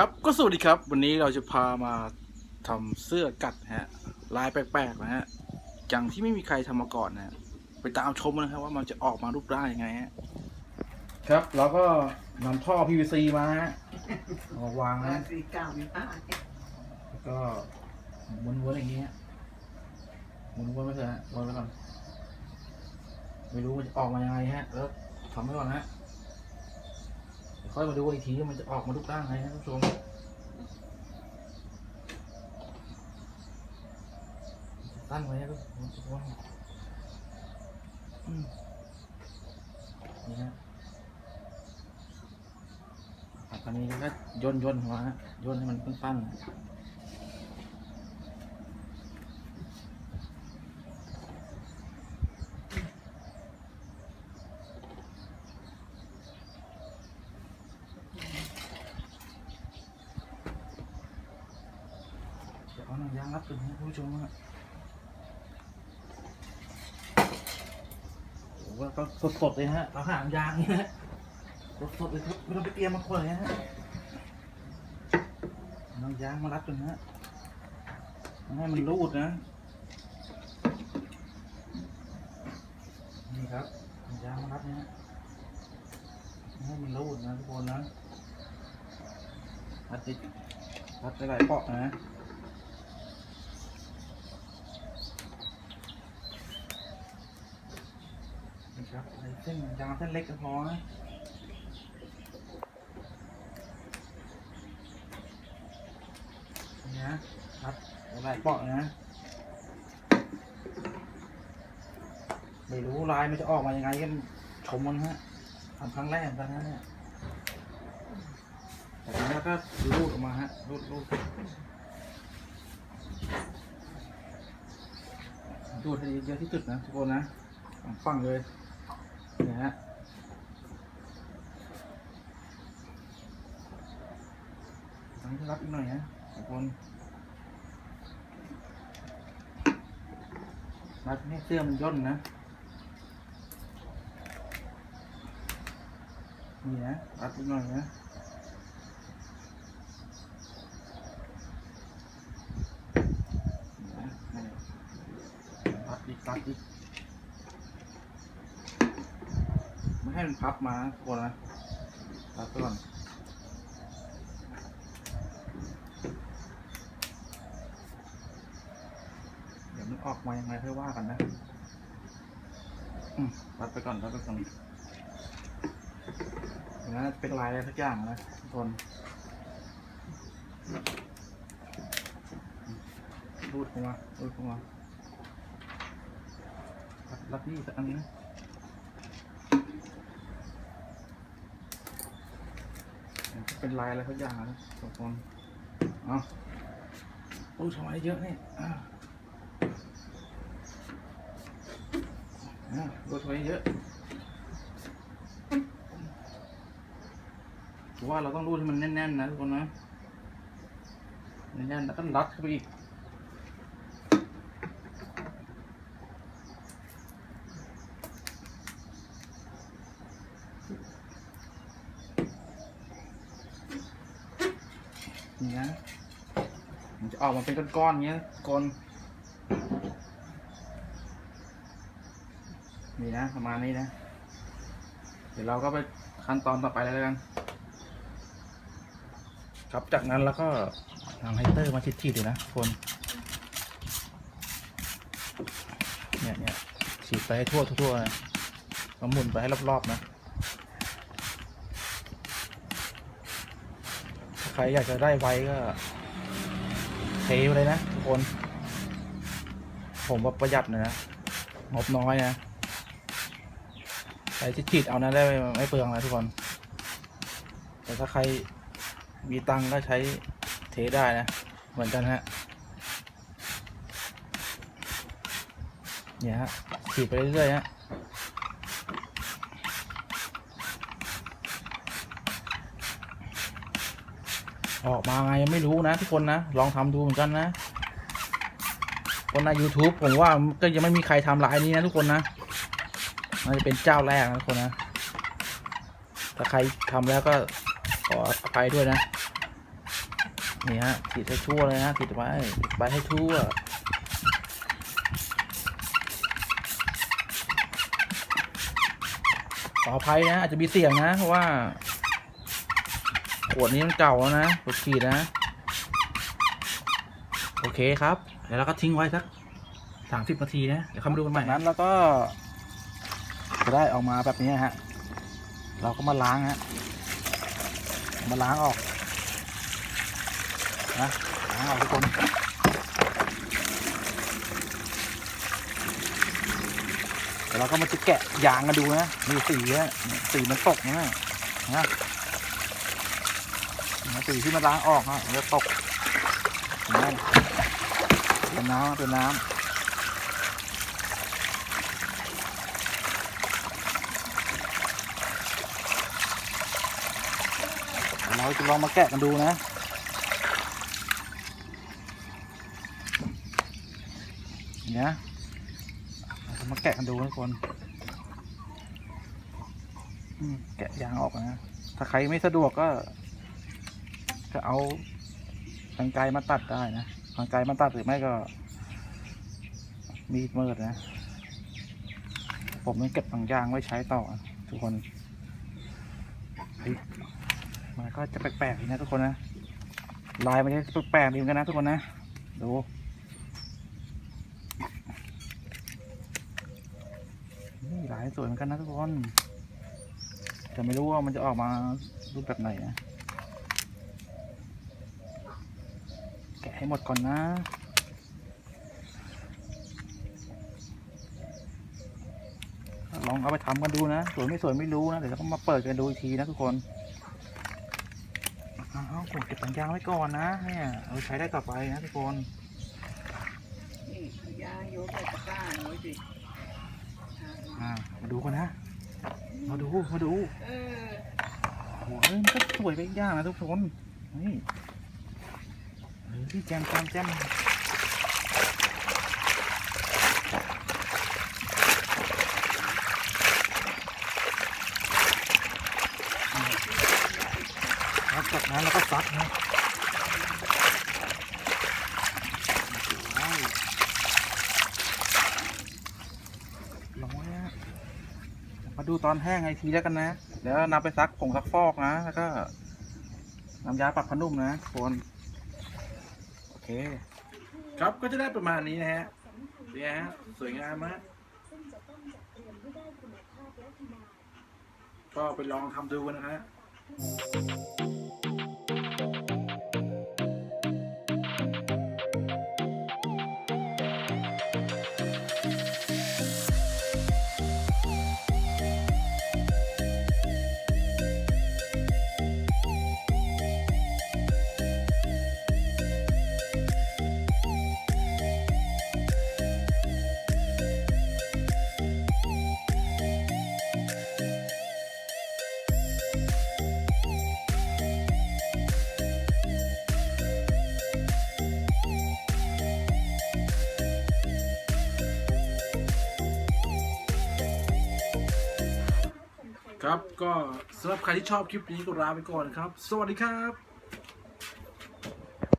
ครับก็สวัสดีครับ วันนี้เราจะพามาทำเสื้อกัดฮะลายแปลกๆนะฮะอย่างที่ไม่มีใครทำมาก่อนนะไปตามชมนะครับว่ามันจะออกมารูปร่างยังไงฮะครับเราก็นำท่อ PVC มาฮะเอามาวางนะสีเก่าแล้วก็ม้วนๆอย่างเงี้ยม้วนๆไปเถอะฮะวนไปก่อนไม่รู้มันจะออกมายังไงฮะแล้วทำไว้ก่อนฮะ ค่อยมาดูอีกทีมันจะออกมาทุกด้านไงนะท่านผู้ชมตั้งไว้นะทุกคนทุกคนอืมนี่ฮะอันนี้ก็ย่นย่นหัวฮะย่นให้มันปั้นๆเดี๋ ยางรัดตึงให้ผู้ชมฮะโอ้โหก็สดๆเลยฮะเราหางยางนี่ฮะสดๆเลยครับไม่ต้องไปเตรียมมาคนเลยฮะเอายางมารัดกันฮะให้มันรูดนะ นี่ครับยางมารัดนะฮะให้มันรูดนะทุกคนนะรัดติดรัดหลายเปาะนะ ครับเส้นยางเส้นเล็กก็พอนะนี่นะครับหลายเปาะนะ ไม่รู้ลายมันจะออกมายังไงก็ชมมันฮะทำครั้งแรกนกันนะเนี่ยแต่ทีนี้ก็รูดออกมาฮะรูดรูดรูดให้เยอะที่สุดนะทุกคนนะสองฝั่งเลย นะฮะตรงรับอีกหน่อยนะทุกคนรัดให้เสื้อมันย่นนะ นี่นะรัดอีกหน่อยนะรัดอีกรัดอีก ไม่ ให้มันพับมาทุกคนนะพับก่อนเดี๋ยวมันออกมายังไงค่อยว่ากันนะพับไปก่อนพับไปก่อนอย่างนั้เป็นลายอะไรสักอย่างนะทุกคนรูดเข้ามารูดเข้ามารับรับนี่สักอันนะ เป็นลายอะไรสักอย่างนะสองคนเอาโอ้ยทำไมเยอะเนี่ยอ่าอ่าดูทำไมเยอะถือว่าเราต้องรูดให้มันแน่นๆนะทุกคนนะ แน่นๆแล้วก็รัดเข้าไปอีก นี่นะมันจะ ออกมาเป็นก้อนๆเงี้ยกลนี่นะประมาณนี้นะ เดี๋ยวเราก็ไปขั้นตอนต่อไปเลยแล้วกัน ครับจากนั้นแล้วก็ทางไฮเตอร์มาชิดๆเลยนะคน เนี่ยเนี่ยฉีดไปให้ทั่วทั่วๆนะก็หมุนไปให้รอบๆนะใครอยากจะได้ไวก็ เทไปเลยนะทุกคน ผมว่าประหยัดหนอยนะงบน้อยนะใครที่ฉีดเอานะได้ไม่เปลืองนะทุกคน แต่ถ้าใครมีตังก็ใช้เทได้นะ เหมือนกันฮะเนี่ยฮะฉีดไปเรื่อยๆฮะ ออกมาไงยังไม่รู้นะทุกคนนะ ลองทำดูเหมือนกันนะ คนใน YouTube ผมว่าก็ยังไม่มีใครทำลายนี้นะทุกคนนะมันจะเป็นเจ้าแรกนะทุกคนนะ ถ้าใครทำแล้วก็ขออภัยด้วยนะนี่ฮะฉีดให้ทั่วเลยนะฉีดไว้ฉีดไปให้ทั่วขออภัยนะอาจจะมีเสียงนะเพราะว่า ขวดนี้มันเก่าแล้วนะขวดขีดนะ โอเคครับเดี๋ยวเราก็ทิ้งไว้สักสามสิบนาทีนะ เดี๋ยวเข้ามาดูกันใหม่ นั้นแล้วก็จะได้ออกมาแบบนี้ฮะ เราก็มาล้างฮะ มาล้างออกนะล้างออกทุกคนเดี๋ยวเราก็มาจะแกะยางกันดูนะ มีสีอะสีมันตกนะนะ สีที่มันล้างออกฮะมันจะตกเห็นไหมเป็นน้ำเป็นน้ำเราจะลองมาแกะกันดูนะเนี่ยเรามาแกะกันดูทุกคน แกะยางออกนะ ถ้าใครไม่สะดวกก็ จะเอากรรไกรมาตัดได้นะกรรไกรมาตัดหรือไม่ก็ มีดมืดนะ ผมต้องเก็บบางยางไว้ใช้ต่อ ทุกคนเฮ้ยมันก็จะแปลกๆนะทุกคนนะลายมันจะแปลกๆดีเหมือนกันนะทุกคนนะดูนี่ลายสวยเหมือนกันนะทุกคน แต่ไม่รู้ว่ามันจะออกมารูปแบบไหนนะ แกะ ให้หมดก่อนนะลองเอาไปทำกันดูนะ สวยไม่สวยไม่รู้นะ เดี๋ยวเราก็มาเปิดกันดูอีกทีนะทุกคนเอาผมเก็บตังยางไว้ก่อนนะเนี่ยเอาไปใช้ได้ต่อไปนะทุกคนนี่ยางโยกใส่ตะกร้าหน่อยสิอ่ามาดูกันนะ มาดูมาดูเออโอ้โหเฮ้ยมันก็สวยไปอีกอย่างนะทุกคนนี่เฮ้ย แจมแจมแจมแล้วจากนั้นเราก็ซัดนะว้าวร้อยอะมาดูตอนแห้งไอทีแล้วกันนะ เดี๋ยวนำไปซักผงซักฟอกนะ แล้วก็น้ำยาปรับผ้านุ่มนะทุกคน เค ครับก็จะได้ประมาณนี้นะฮะเนี่ยฮะสวยงามมากก็ไปลองทำดูกันนะฮะ ครับก็สำหรับใครที่ชอบคลิปนี้ก็ลาไปก่อนครับ สวัสดีครับ